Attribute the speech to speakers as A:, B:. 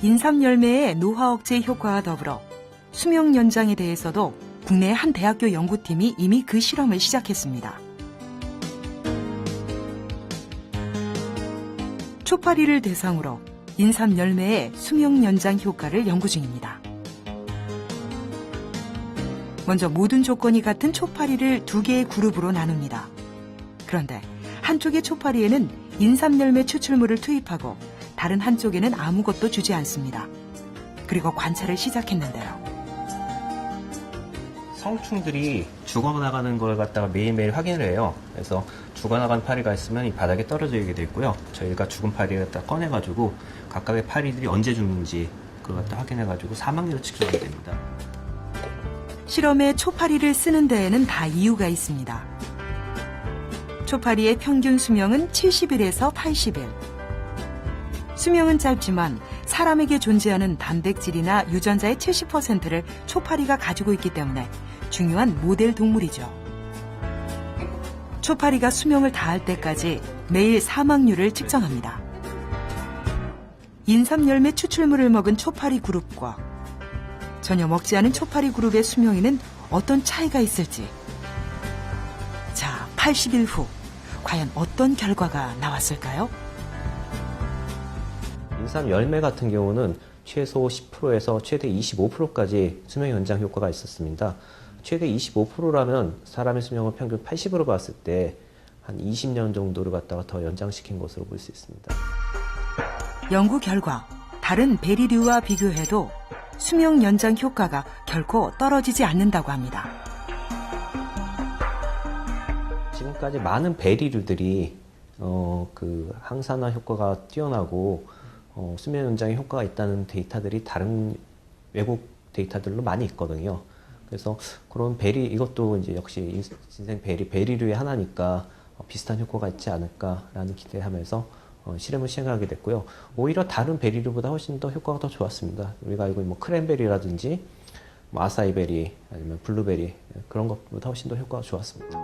A: 인삼 열매의 노화 억제 효과와 더불어 수명 연장에 대해서도 국내 한 대학교 연구팀이 이미 그 실험을 시작했습니다. 초파리를 대상으로 인삼 열매의 수명 연장 효과를 연구 중입니다. 먼저 모든 조건이 같은 초파리를 두 개의 그룹으로 나눕니다. 그런데 한쪽의 초파리에는 인삼 열매 추출물을 투입하고 다른 한쪽에는 아무것도 주지 않습니다. 그리고 관찰을 시작했는데요.
B: 성충들이 죽어나가는 걸 갖다가 매일매일 확인을 해요. 그래서 죽어나간 파리가 있으면 이 바닥에 떨어져 있게 돼 있고요. 저희가 죽은 파리를 갖다 꺼내가지고 각각의 파리들이 언제 죽는지 그걸 갖다 확인해가지고 사망률을 측정하게 됩니다.
A: 실험에 초파리를 쓰는 데에는 다 이유가 있습니다. 초파리의 평균 수명은 70일에서 80일. 수명은 짧지만 사람에게 존재하는 단백질이나 유전자의 70%를 초파리가 가지고 있기 때문에 중요한 모델 동물이죠. 초파리가 수명을 다할 때까지 매일 사망률을 측정합니다. 인삼 열매 추출물을 먹은 초파리 그룹과 전혀 먹지 않은 초파리 그룹의 수명에는 어떤 차이가 있을지. 자, 80일 후 과연 어떤 결과가 나왔을까요?
B: 인삼 열매 같은 경우는 최소 10%에서 최대 25%까지 수명 연장 효과가 있었습니다. 최대 25%라면 사람의 수명을 평균 80으로 봤을 때 한 20년 정도를 갖다가 더 연장시킨 것으로 볼 수 있습니다.
A: 연구 결과 다른 베리류와 비교해도 수명 연장 효과가 결코 떨어지지 않는다고 합니다.
B: 지금까지 많은 베리류들이 어, 그 항산화 효과가 뛰어나고 어, 수면 연장에 효과가 있다는 데이터들이 다른 외국 데이터들로 많이 있거든요. 그래서 그런 베리 이것도 이제 역시 인생 베리 베리류의 하나니까 어, 비슷한 효과가 있지 않을까라는 기대하면서 어, 실험을 시행하게 됐고요. 오히려 다른 베리류보다 훨씬 더 효과가 더 좋았습니다. 우리가 알고 있는 뭐 크랜베리라든지 뭐 아사이베리 아니면 블루베리 그런 것보다 훨씬 더 효과가 좋았습니다.